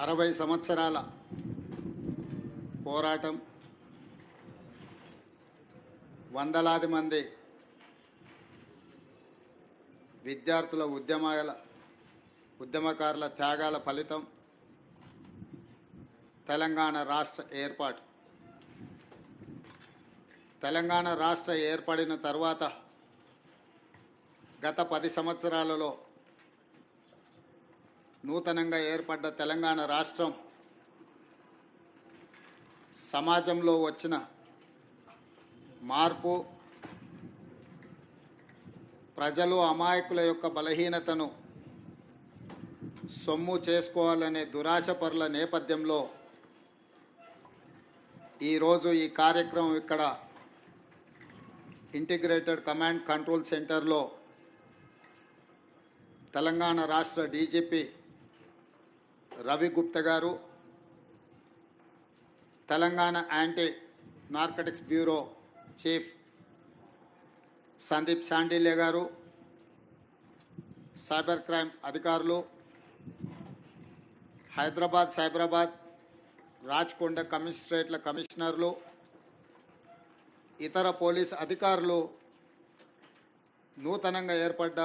అరవై సంవత్సరాల పోరాటం వందలాది మంది విద్యార్థుల ఉద్యమాల ఉద్యమకారుల త్యాగాల ఫలితం తెలంగాణ రాష్ట్ర ఏర్పాటు. తెలంగాణ రాష్ట్ర ఏర్పడిన తర్వాత గత పది సంవత్సరాలలో నూతనంగా ఏర్పడ్డ తెలంగాణ రాష్ట్రం సమాజంలో వచ్చిన మార్పు ప్రజలు అమాయకుల యొక్క బలహీనతను సొమ్ము చేసుకోవాలనే దురాశ పరుల నేపథ్యంలో ఈరోజు ఈ కార్యక్రమం ఇక్కడ ఇంటిగ్రేటెడ్ కమాండ్ కంట్రోల్ సెంటర్లో తెలంగాణ రాష్ట్ర DGP Ravi Gupta garu Telangana anti narcotics bureau chief Sandeep Sandilya garu cyber crime అధికారులు హైదరాబాద్ సైబరాబాద్ రాజ్కొండ కమిషనరేట్ల కమిషనర్లు ఇతర పోలీస్ అధికారులు నూతనంగా ఏర్పడ్డ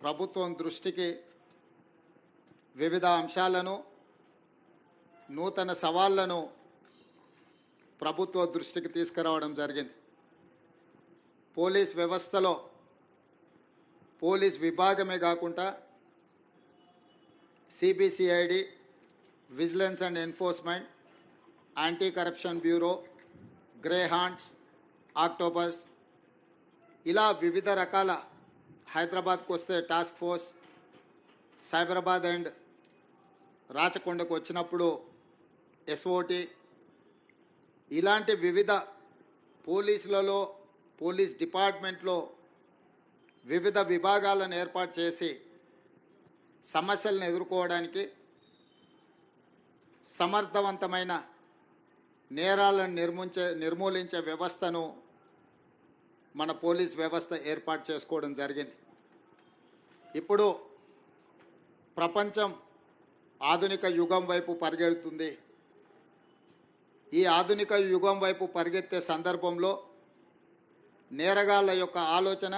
ప్రభుత్వం దృష్టికి వివిధ అంశాలను నూతన సవాళ్ళను ప్రభుత్వ దృష్టికి తీసుకురావడం జరిగింది. పోలీస్ వ్యవస్థలో పోలీస్ విభాగమే కాకుండా CBCID vigilance and enforcement anti corruption bureau Greyhounds Octopus ఇలా వివిధ రకాల హైదరాబాద్కు వస్తే టాస్క్ ఫోర్స్ సైబరాబాద్ అండ్ రాచకొండకు వచ్చినప్పుడు ఎస్ఓటి. ఇలాంటి వివిధ పోలీసులలో పోలీస్ డిపార్ట్మెంట్లో వివిధ విభాగాలను ఏర్పాటు చేసి సమస్యలను ఎదుర్కోవడానికి సమర్థవంతమైన నేరాలను నిర్మించే నిర్మూలించే వ్యవస్థను మన పోలీస్ వ్యవస్థ ఏర్పాటు చేసుకోవడం జరిగింది. ఇప్పుడు ప్రపంచం ఆధునిక యుగం వైపు పరిగెడుతుంది. ఈ ఆధునిక యుగం వైపు పరిగెత్తే సందర్భంలో నేరగాళ్ళ యొక్క ఆలోచన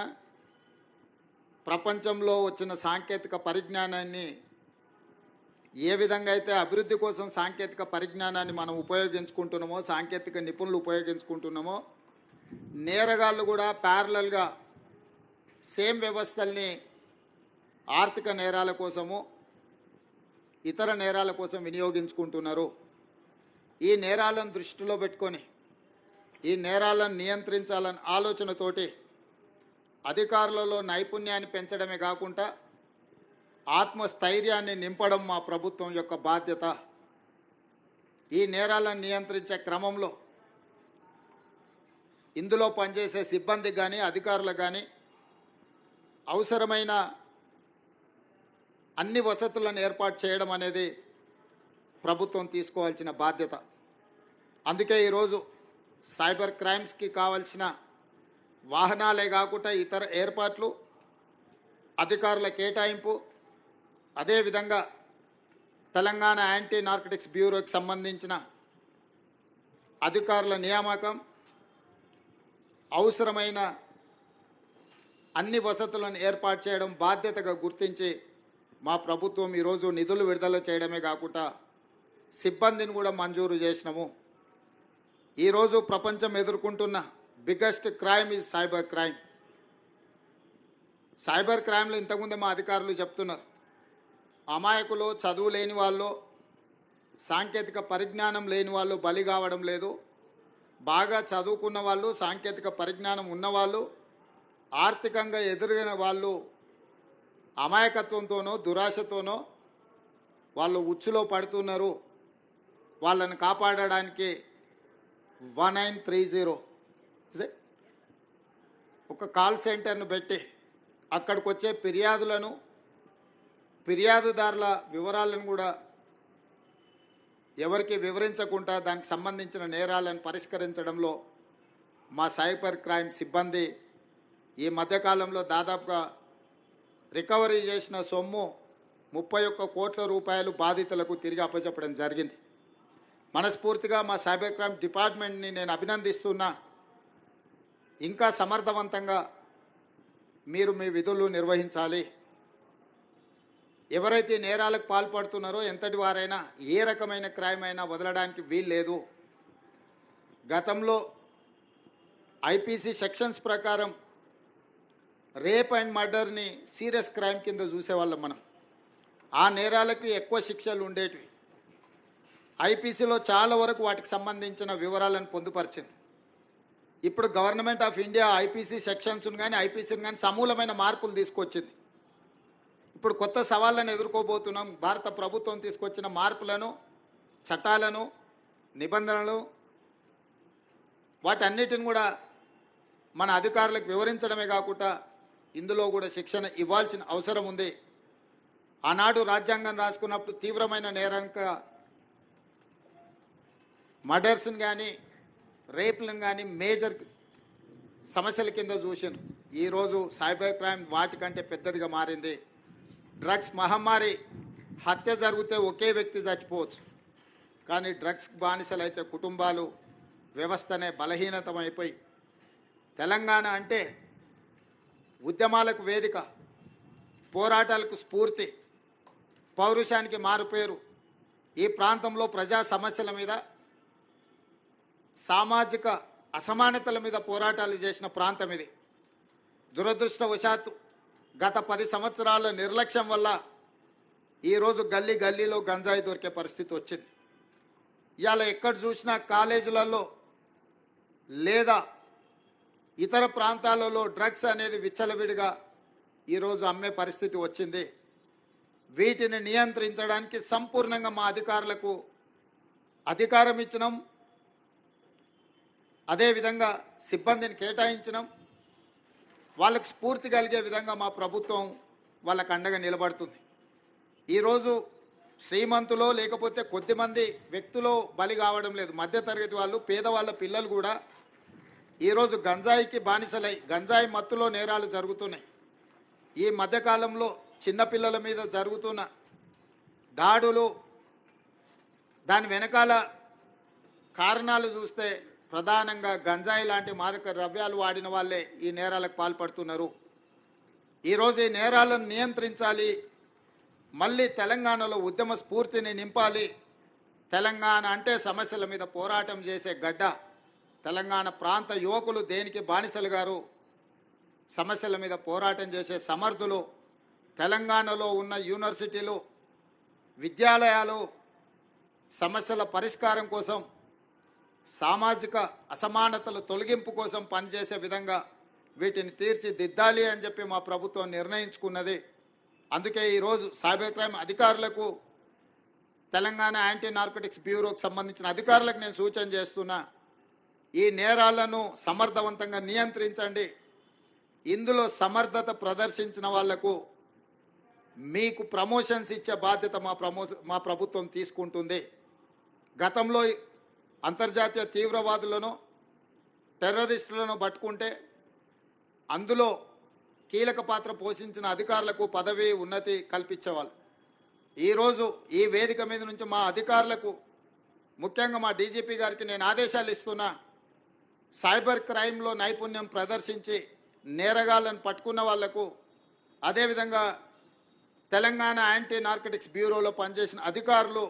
ప్రపంచంలో వచ్చిన సాంకేతిక పరిజ్ఞానాన్ని ఏ విధంగా అయితే అభివృద్ధి కోసం సాంకేతిక పరిజ్ఞానాన్ని మనం ఉపయోగించుకుంటున్నామో సాంకేతిక నిపుణులు ఉపయోగించుకుంటున్నామో నేరగాళ్ళు కూడా ప్యారలల్గా సేమ్ వ్యవస్థల్ని ఆర్థిక నేరాల కోసము ఇతర నేరాల కోసం వినియోగించుకుంటున్నారు. ఈ నేరాలను దృష్టిలో పెట్టుకొని ఈ నేరాలను నియంత్రించాలని ఆలోచనతోటి అధికారులలో నైపుణ్యాన్ని పెంచడమే కాకుండా ఆత్మస్థైర్యాన్ని నింపడం మా ప్రభుత్వం యొక్క బాధ్యత. ఈ నేరాలను నియంత్రించే క్రమంలో ఇందులో పనిచేసే సిబ్బంది కానీ అధికారులకు కానీ అవసరమైన అన్ని వసతులను ఏర్పాటు చేయడం అనేది ప్రభుత్వం తీసుకోవాల్సిన బాధ్యత. అందుకే ఈరోజు సైబర్ క్రైమ్స్కి కావాల్సిన వాహనాలే కాకుండా ఇతర ఏర్పాట్లు అధికారుల కేటాయింపు అదేవిధంగా తెలంగాణ యాంటీ నార్కటిక్స్ బ్యూరోకి సంబంధించిన అధికారుల నియామకం అవసరమైన అన్ని వసతులను ఏర్పాటు చేయడం బాధ్యతగా గుర్తించి మా ప్రభుత్వం ఈరోజు నిధులు విడుదల చేయడమే కాకుండా సిబ్బందిని కూడా మంజూరు చేసినాము. ఈరోజు ప్రపంచం ఎదుర్కొంటున్న biggest crime is cyber crime cyber క్రైమ్లు ఇంతకుముందే మా అధికారులు చెప్తున్నారు. అమాయకులు చదువు లేని వాళ్ళు సాంకేతిక పరిజ్ఞానం లేని వాళ్ళు బలి కావడం లేదు. బాగా చదువుకున్న వాళ్ళు సాంకేతిక పరిజ్ఞానం ఉన్నవాళ్ళు ఆర్థికంగా ఎదురైన వాళ్ళు అమాయకత్వంతోనో దురాశతోనో వాళ్ళు ఉచ్చులో పడుతున్నారు. వాళ్ళని కాపాడడానికి వన్ నైన్ త్రీ జీరో ఒక కాల్ సెంటర్ను పెట్టి అక్కడికి వచ్చే ఫిర్యాదులను ఫిర్యాదుదారుల వివరాలను కూడా ఎవరికి వివరించకుండా దానికి సంబంధించిన నేరాలను పరిష్కరించడంలో మా సైబర్ క్రైమ్ సిబ్బంది ఈ మధ్యకాలంలో దాదాపుగా రికవరీ చేసిన సొమ్ము ముప్పై ఒక్క కోట్ల రూపాయలు బాధితులకు తిరిగి అప్పచెప్పడం జరిగింది. మనస్ఫూర్తిగా మా సైబర్ క్రైమ్ డిపార్ట్మెంట్ని నేను అభినందిస్తున్నా. ఇంకా సమర్థవంతంగా మీరు మీ విధులు నిర్వహించాలి. ఎవరైతే నేరాలకు పాల్పడుతున్నారో ఎంతటి వారైనా ఏ రకమైన క్రైమ్ అయినా వదలడానికి వీలు లేదు గతంలో ఐపీసీ సెక్షన్స్ ప్రకారం రేప్ అండ్ మర్డర్ని సీరియస్ క్రైమ్ కింద చూసేవాళ్ళం మనం. ఆ నేరాలకు ఎక్కువ శిక్షలు ఉండేటివి. ఐపీసీలో చాలా వరకు వాటికి సంబంధించిన వివరాలను పొందుపరిచింది. ఇప్పుడు గవర్నమెంట్ ఆఫ్ ఇండియా ఐపీసీ సెక్షన్స్ను కానీ ఐపీసీని కానీ సమూలమైన మార్పులు తీసుకొచ్చింది. ఇప్పుడు కొత్త సవాళ్ళను ఎదుర్కోబోతున్నాం. భారత ప్రభుత్వం తీసుకొచ్చిన మార్పులను చట్టాలను నిబంధనలు వాటన్నిటిని కూడా మన అధికారులకు వివరించడమే కాకుండా ఇందులో కూడా శిక్షణ ఇవ్వాల్సిన అవసరం ఉంది. ఆనాడు రాజ్యాంగం రాసుకున్నప్పుడు తీవ్రమైన నేరానికి మర్డర్స్ని కానీ రేపులను కానీ మేజర్ సమస్యల కింద చూసాను ఈరోజు సైబర్ క్రైమ్ వాటికంటే పెద్దదిగా మారింది. డ్రగ్స్ మహమ్మారి హత్య జరిగితే ఒకే వ్యక్తి చచ్చిపోవచ్చు. కానీ డ్రగ్స్ బానిసలైతే కుటుంబాలు వ్యవస్థనే బలహీనతమైపోయి తెలంగాణ అంటే ఉద్యమాలకు వేదిక పోరాటాలకు స్ఫూర్తి పౌరుషానికి మారుపేరు. ఈ ప్రాంతంలో ప్రజా సమస్యల మీద సామాజిక అసమానతల మీద పోరాటాలు చేసిన ప్రాంతం ఇది. దురదృష్టవశాత్తు గత పది సంవత్సరాల నిర్లక్ష్యం వల్ల ఈరోజు గల్లీ గల్లీలో గంజాయి దొరికే పరిస్థితి వచ్చింది. ఇవాళ ఎక్కడ చూసినా కాలేజీలలో లేదా ఇతర ప్రాంతాలలో డ్రగ్స్ అనేది విచ్చలవిడిగా ఈరోజు అమ్మే పరిస్థితి వచ్చింది. వీటిని నియంత్రించడానికి సంపూర్ణంగా మా అధికారులకు అధికారం ఇచ్చినాం. అదేవిధంగా సిబ్బందిని కేటాయించినాం. వాళ్ళకు స్ఫూర్తి కలిగే విధంగా మా ప్రభుత్వం వాళ్ళకు అండగా నిలబడుతుంది. ఈరోజు శ్రీమంతులో లేకపోతే కొద్దిమంది వ్యక్తులో బలి కావడం లేదు. మధ్యతరగతి వాళ్ళు పేదవాళ్ళ పిల్లలు కూడా ఈరోజు గంజాయికి బానిసలై గంజాయి మత్తులో నేరాలు జరుగుతున్నాయి. ఈ మధ్యకాలంలో చిన్నపిల్లల మీద జరుగుతున్న దాడులు దాని వెనకాల కారణాలు చూస్తే ప్రధానంగా గంజాయి లాంటి మాదక ద్రవ్యాలు వాడిన వాళ్ళే ఈ నేరాలకు పాల్పడుతున్నారు. ఈరోజు ఈ నేరాలను నియంత్రించాలి. మళ్ళీ తెలంగాణలో ఉద్యమ స్ఫూర్తిని నింపాలి. తెలంగాణ అంటే సమస్యల మీద పోరాటం చేసే గడ్డ. తెలంగాణ ప్రాంత యువకులు దేనికి బానిసలు గారు? సమస్యల మీద పోరాటం చేసే సమర్థులు తెలంగాణలో ఉన్న యూనివర్సిటీలు విద్యాలయాలు సమస్యల పరిష్కారం కోసం సామాజిక అసమానతల తొలగింపు కోసం పనిచేసే విధంగా వీటిని తీర్చిదిద్దాలి అని చెప్పి మా ప్రభుత్వం నిర్ణయించుకున్నది. అందుకే ఈరోజు సైబర్ క్రైమ్ అధికారులకు తెలంగాణ యాంటీ నార్కోటిక్స్ బ్యూరోకి సంబంధించిన అధికారులకు నేను సూచన చేస్తున్నా ఈ నేరాలను సమర్థవంతంగా నియంత్రించండి. ఇందులో సమర్థత ప్రదర్శించిన వాళ్ళకు మీకు ప్రమోషన్స్ ఇచ్చే బాధ్యత మా ప్రమో మా ప్రభుత్వం తీసుకుంటుంది. గతంలో అంతర్జాతీయ తీవ్రవాదులను టెర్రరిస్టులను పట్టుకుంటే అందులో కీలక పాత్ర పోషించిన అధికారులకు పదవి ఉన్నతి కల్పించేవాళ్ళు. ఈరోజు ఈ వేదిక మీద నుంచి మా అధికారులకు ముఖ్యంగా మా డీజీపీ గారికి నేను ఆదేశాలు ఇస్తున్నా సైబర్ క్రైమ్లో నైపుణ్యం ప్రదర్శించి నేరగాళ్ళను పట్టుకున్న వాళ్ళకు అదేవిధంగా తెలంగాణ యాంటీ నార్కటిక్స్ బ్యూరోలో పనిచేసిన అధికారులు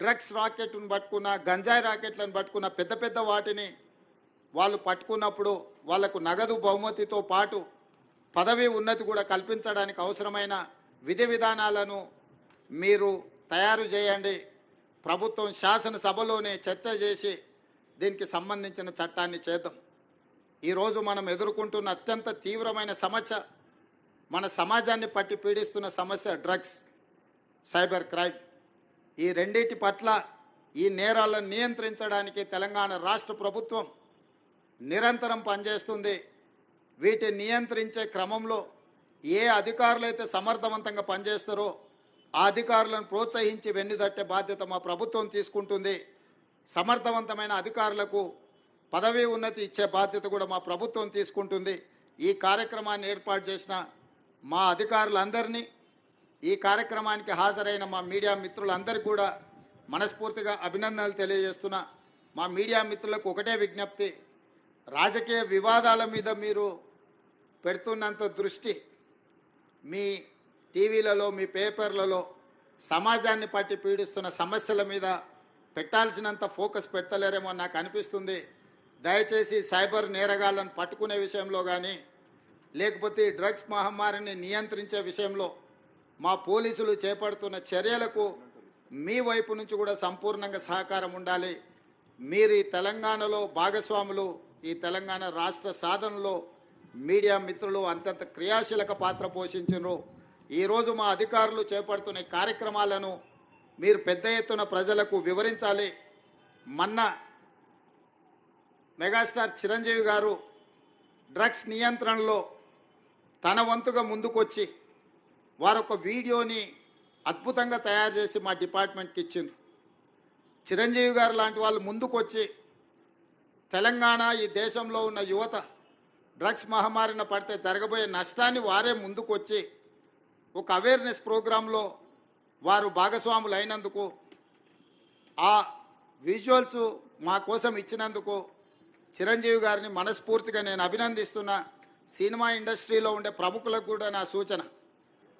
డ్రగ్స్ రాకెట్ను పట్టుకున్న గంజాయి రాకెట్లను పట్టుకున్న పెద్ద పెద్ద వాటిని వాళ్ళు పట్టుకున్నప్పుడు వాళ్ళకు నగదు బహుమతితో పాటు పదవి ఉన్నతి కూడా కల్పించడానికి అవసరమైన విధి విధానాలను మీరు తయారు చేయండి. ప్రభుత్వం శాసనసభలోనే చర్చ చేసి దీనికి సంబంధించిన చట్టాన్ని చేద్దాం. ఈరోజు మనం ఎదుర్కొంటున్న అత్యంత తీవ్రమైన సమస్య మన సమాజాన్ని పట్టి పీడిస్తున్న సమస్య డ్రగ్స్ సైబర్ క్రైమ్. ఈ రెండింటి పట్ల ఈ నేరాలను నియంత్రించడానికి తెలంగాణ రాష్ట్ర ప్రభుత్వం నిరంతరం పనిచేస్తుంది. వీటిని నియంత్రించే క్రమంలో ఏ అధికారులైతే సమర్థవంతంగా పనిచేస్తారో ఆ అధికారులను ప్రోత్సహించి వెన్నుదట్టే బాధ్యత మా ప్రభుత్వం తీసుకుంటుంది. సమర్థవంతమైన అధికారులకు పదవీ ఉన్నతి ఇచ్చే బాధ్యత కూడా మా ప్రభుత్వం తీసుకుంటుంది. ఈ కార్యక్రమాన్ని ఏర్పాటు చేసిన మా అధికారులందరినీ ఈ కార్యక్రమానికి హాజరైన మా మీడియా మిత్రులందరికీ కూడా మనస్ఫూర్తిగా అభినందనలు తెలియజేస్తున్నా. మా మీడియా మిత్రులకు ఒకటే విజ్ఞప్తి రాజకీయ వివాదాల మీద మీరు పెడుతున్నంత దృష్టి మీ టీవీలలో మీ పేపర్లలో సమాజాన్ని పట్టి పీడిస్తున్న సమస్యల మీద పెట్టాల్సినంత ఫోకస్ పెట్టలేరేమో నాకు అనిపిస్తుంది. దయచేసి సైబర్ నేరగాళ్ళను పట్టుకునే విషయంలో కానీ లేకపోతే డ్రగ్స్ మహమ్మారిని నియంత్రించే విషయంలో మా పోలీసులు చేపడుతున్న చర్యలకు మీ వైపు నుంచి కూడా సంపూర్ణంగా సహకారం ఉండాలి. మీరు ఈ తెలంగాణలో భాగస్వాములు ఈ తెలంగాణ రాష్ట్ర సాధనలో మీడియా మిత్రులు అంతంత క్రియాశీలక పాత్ర పోషించారు ఈరోజు మా అధికారులు చేపడుతున్న కార్యక్రమాలను మీరు పెద్ద ఎత్తున ప్రజలకు వివరించాలి. మొన్న మెగాస్టార్ చిరంజీవి గారు డ్రగ్స్ నియంత్రణలో తన వంతుగా ముందుకొచ్చి వారొక వీడియోని అద్భుతంగా తయారు చేసి మా డిపార్ట్మెంట్కి ఇచ్చిండ్రు. చిరంజీవి గారు లాంటి వాళ్ళు ముందుకొచ్చి తెలంగాణ ఈ దేశంలో ఉన్న యువత డ్రగ్స్ మహమ్మారిన పడితే జరగబోయే నష్టాన్ని వారే ముందుకొచ్చి ఒక అవేర్నెస్ ప్రోగ్రాంలో వారు భాగస్వాములు అయినందుకు ఆ విజువల్స్ మా కోసం ఇచ్చినందుకు చిరంజీవి గారిని మనస్ఫూర్తిగా నేను అభినందిస్తున్నా. సినిమా ఇండస్ట్రీలో ఉండే ప్రముఖులకు కూడా నా సూచన.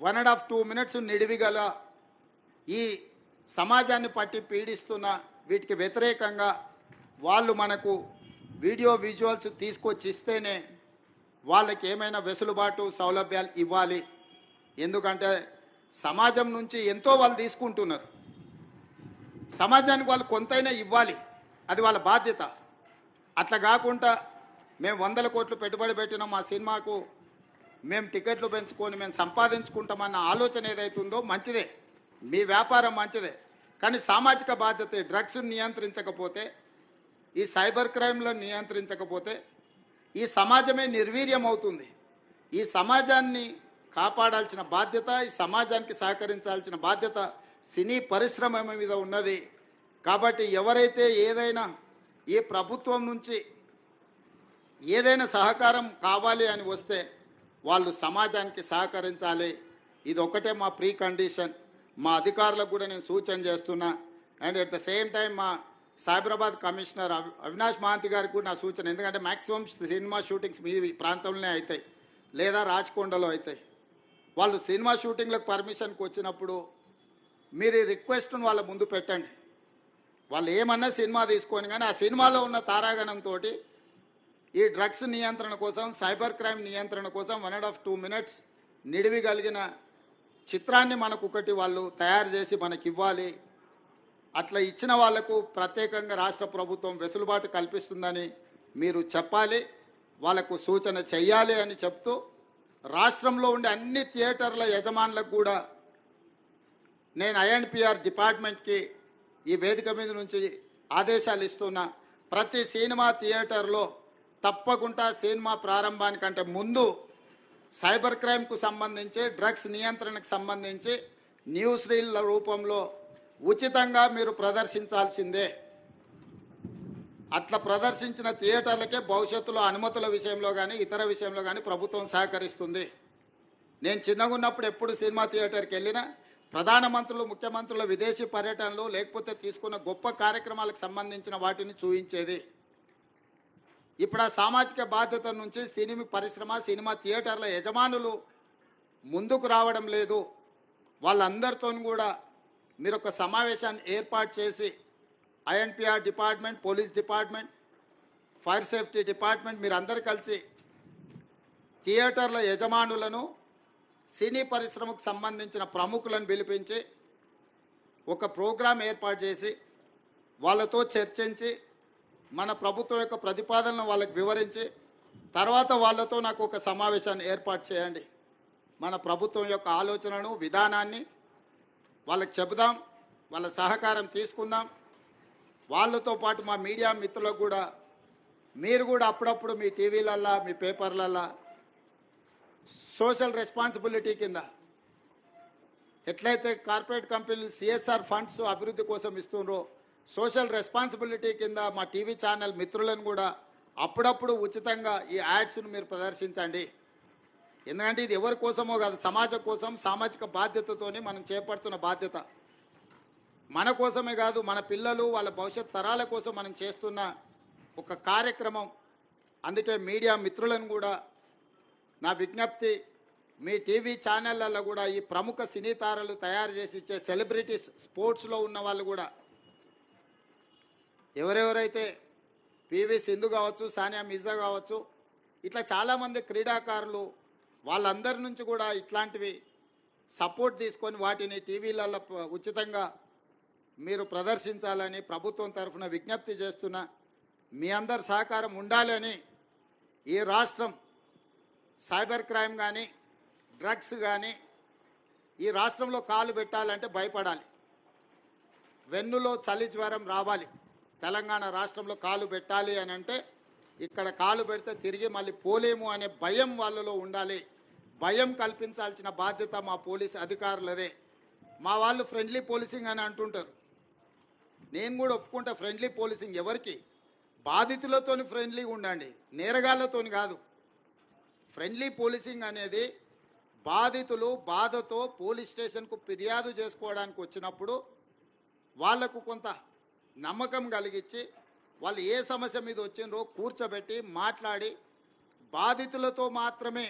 one and half two minutes నిడివిగల ఈ సమాజాన్ని పట్టి పీడిస్తున్న వీటికి వ్యతిరేకంగా వాళ్ళు మనకు వీడియో విజువల్స్ తీసుకొచ్చి ఇస్తేనే వాళ్ళకి ఏమైనా వెసులుబాటు సౌలభ్యాలు ఇవ్వాలి. ఎందుకంటే సమాజం నుంచి ఎంతో వాళ్ళు తీసుకుంటున్నారు. సమాజానికి వాళ్ళు కొంతైనా ఇవ్వాలి. అది వాళ్ళ బాధ్యత. అట్లా కాకుండా మేము వందల కోట్లు పెట్టుబడి పెట్టిన మా సినిమాకు. మేము టికెట్లు పెంచుకొని మేము సంపాదించుకుంటామన్న ఆలోచన ఏదైతుందో మంచిదే. మీ వ్యాపారం మంచిదే. కానీ సామాజిక బాధ్యత డ్రగ్స్ నియంత్రించకపోతే ఈ సైబర్ క్రైమ్లను నియంత్రించకపోతే ఈ సమాజమే నిర్వీర్యం అవుతుంది. ఈ సమాజాన్ని కాపాడాల్సిన బాధ్యత ఈ సమాజానికి సహకరించాల్సిన బాధ్యత సినీ పరిశ్రమ మీద ఉన్నది. కాబట్టి ఎవరైతే ఏదైనా ఈ ప్రభుత్వం నుంచి ఏదైనా సహకారం కావాలి అని వస్తే వాళ్ళు సమాజానికి సహకరించాలి. ఇది ఒకటే మా ప్రీ కండిషన్ మా అధికారులకు కూడా నేను సూచన చేస్తున్నా. And at the same time మా సైబరాబాద్ కమిషనర్ అవి అవినాష్ మహాంతి గారికి కూడా నా సూచన. ఎందుకంటే మ్యాక్సిమం సినిమా షూటింగ్స్ మీ ప్రాంతంలోనే అవుతాయి లేదా రాచకొండలో అవుతాయి వాళ్ళు సినిమా షూటింగ్లకు పర్మిషన్కి వచ్చినప్పుడు మీరు ఈ రిక్వెస్ట్ను వాళ్ళ ముందు పెట్టండి. వాళ్ళు ఏమన్నా సినిమా తీసుకొని కానీ ఆ సినిమాలో ఉన్న తారాగణంతో ఈ డ్రగ్స్ నియంత్రణ కోసం సైబర్ క్రైమ్ నియంత్రణ కోసం one and half two minutes నిడివి కలిగిన చిత్రాన్ని మనకు ఒకటి వాళ్ళు తయారు చేసి మనకి ఇవ్వాలి అట్లా ఇచ్చిన వాళ్ళకు ప్రత్యేకంగా రాష్ట్ర ప్రభుత్వం వెసులుబాటు కల్పిస్తుందని మీరు చెప్పాలి. వాళ్ళకు సూచన చెయ్యాలి అని చెప్తూ రాష్ట్రంలో ఉండే అన్ని థియేటర్ల యజమానులకు కూడా నేను ఐఎన్పిఆర్ డిపార్ట్మెంట్కి ఈ వేదిక మీద నుంచి ఆదేశాలు ఇస్తున్నా. ప్రతి సినిమా థియేటర్లో తప్పకుండా సినిమా ప్రారంభానికంటే ముందు సైబర్ క్రైమ్కు సంబంధించి డ్రగ్స్ నియంత్రణకు సంబంధించి న్యూస్ రీల్ల రూపంలో ఉచితంగా మీరు ప్రదర్శించాల్సిందే. అట్లా ప్రదర్శించిన థియేటర్లకే భవిష్యత్తులో అనుమతుల విషయంలో కానీ ఇతర విషయంలో కానీ ప్రభుత్వం సహకరిస్తుంది. నేను చిన్నగా ఉన్నప్పుడు ఎప్పుడు సినిమా థియేటర్కి వెళ్ళినా ప్రధానమంత్రులు ముఖ్యమంత్రుల విదేశీ పర్యటనలు లేకపోతే తీసుకున్న గొప్ప కార్యక్రమాలకు సంబంధించిన వాటిని చూయించేది. ఇప్పుడు ఆ సామాజిక బాధ్యత నుంచి సినిమా పరిశ్రమ సినిమా థియేటర్ల యజమానులు ముందుకు రావడం లేదు. వాళ్ళందరితో కూడా మీరు ఒక సమావేశాన్ని ఏర్పాటు చేసి INPR department police department fire safety department మీరందరు కలిసి థియేటర్ల యజమానులను సినీ పరిశ్రమకు సంబంధించిన ప్రముఖులను పిలిపించి ఒక ప్రోగ్రాం ఏర్పాటు చేసి వాళ్ళతో చర్చించి మన ప్రభుత్వం యొక్క ప్రతిపాదనను వాళ్ళకి వివరించి తర్వాత వాళ్ళతో నాకు ఒక సమావేశాన్ని ఏర్పాటు చేయండి. మన ప్రభుత్వం యొక్క ఆలోచనను విధానాన్ని వాళ్ళకి చెబుదాం వాళ్ళ సహకారం తీసుకుందాం. వాళ్ళతో పాటు మా మీడియా మిత్రులకు కూడా మీరు కూడా అప్పుడప్పుడు మీ టీవీలల్లా మీ పేపర్లల్లా సోషల్ రెస్పాన్సిబిలిటీ కింద ఎట్లయితే కార్పొరేట్ కంపెనీలు సిఎస్ఆర్ ఫండ్స్ అభివృద్ధి కోసం ఇస్తుండ్రో సోషల్ రెస్పాన్సిబిలిటీ కింద మా టీవీ ఛానల్ మిత్రులను కూడా అప్పుడప్పుడు ఉచితంగా ఈ యాడ్స్ను మీరు ప్రదర్శించండి. ఎందుకంటే ఇది ఎవరి కోసమో కాదు సమాజం కోసం సామాజిక బాధ్యతతోనే మనం చేపడుతున్న బాధ్యత. మన కోసమే కాదు మన పిల్లలు వాళ్ళ భవిష్యత్ తరాల కోసం మనం చేస్తున్న ఒక కార్యక్రమం. అందుకే మీడియా మిత్రులను కూడా నా విజ్ఞప్తి మీ టీవీ ఛానళ్ళల్లో కూడా ఈ ప్రముఖ సినీ తారలు తయారు చేసి ఇచ్చే సెలబ్రిటీస్ స్పోర్ట్స్లో ఉన్న వాళ్ళు కూడా ఎవరెవరైతే పివి సింధు కావచ్చు సానియా మిర్జా కావచ్చు ఇట్లా చాలామంది క్రీడాకారులు వాళ్ళందరి నుంచి కూడా ఇట్లాంటివి సపోర్ట్ తీసుకొని వాటిని టీవీలలో ఉచితంగా మీరు ప్రదర్శించాలని ప్రభుత్వం తరఫున విజ్ఞప్తి చేస్తున్నా మీ అందరి సహకారం ఉండాలని ఈ రాష్ట్రం సైబర్ క్రైమ్ కానీ డ్రగ్స్ కానీ ఈ రాష్ట్రంలో కాలు పెట్టాలంటే భయపడాలి. వెన్నులో చలి జ్వరం రావాలి. తెలంగాణ రాష్ట్రంలో కాలు పెట్టాలి అని అంటే ఇక్కడ కాలు పెడితే తిరిగి మళ్ళీ పోలేము అనే భయం వాళ్ళలో ఉండాలి. భయం కల్పించాల్సిన బాధ్యత మా పోలీస్ అధికారులదే. మా వాళ్ళు ఫ్రెండ్లీ పోలీసింగ్ అని అంటుంటారు. నేను కూడా ఒప్పుకుంటా ఫ్రెండ్లీ పోలీసింగ్ ఎవరికి? బాధితులతోని ఫ్రెండ్లీగా ఉండండి నేరగాళ్ళతోని కాదు. ఫ్రెండ్లీ పోలీసింగ్ అనేది బాధితులు బాధతో పోలీస్ స్టేషన్కు ఫిర్యాదు చేసుకోవడానికి వచ్చినప్పుడు వాళ్ళకు కొంత నమ్మకం కలిగించి వాళ్ళు ఏ సమస్య మీద వచ్చిండ్రో కూర్చోబెట్టి మాట్లాడి బాధితులతో మాత్రమే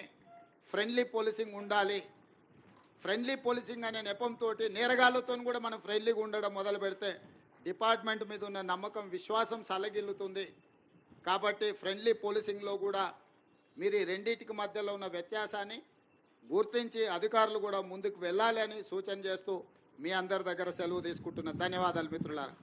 ఫ్రెండ్లీ పోలీసింగ్ ఉండాలి. ఫ్రెండ్లీ పోలీసింగ్ అనే నెపంతో నేరగాళ్ళతో కూడా మనం ఫ్రెండ్లీగా ఉండడం మొదలు పెడితే డిపార్ట్మెంట్ మీద ఉన్న నమ్మకం విశ్వాసం సలగిల్లుతుంది. కాబట్టి ఫ్రెండ్లీ పోలీసింగ్లో కూడా మీరు ఈ రెండింటికి మధ్యలో ఉన్న వ్యత్యాసాన్ని గుర్తించి అధికారులు కూడా ముందుకు వెళ్ళాలి అని సూచన చేస్తూ మీ అందరి దగ్గర సెలవు తీసుకుంటున్న ధన్యవాదాలు మిత్రులారా.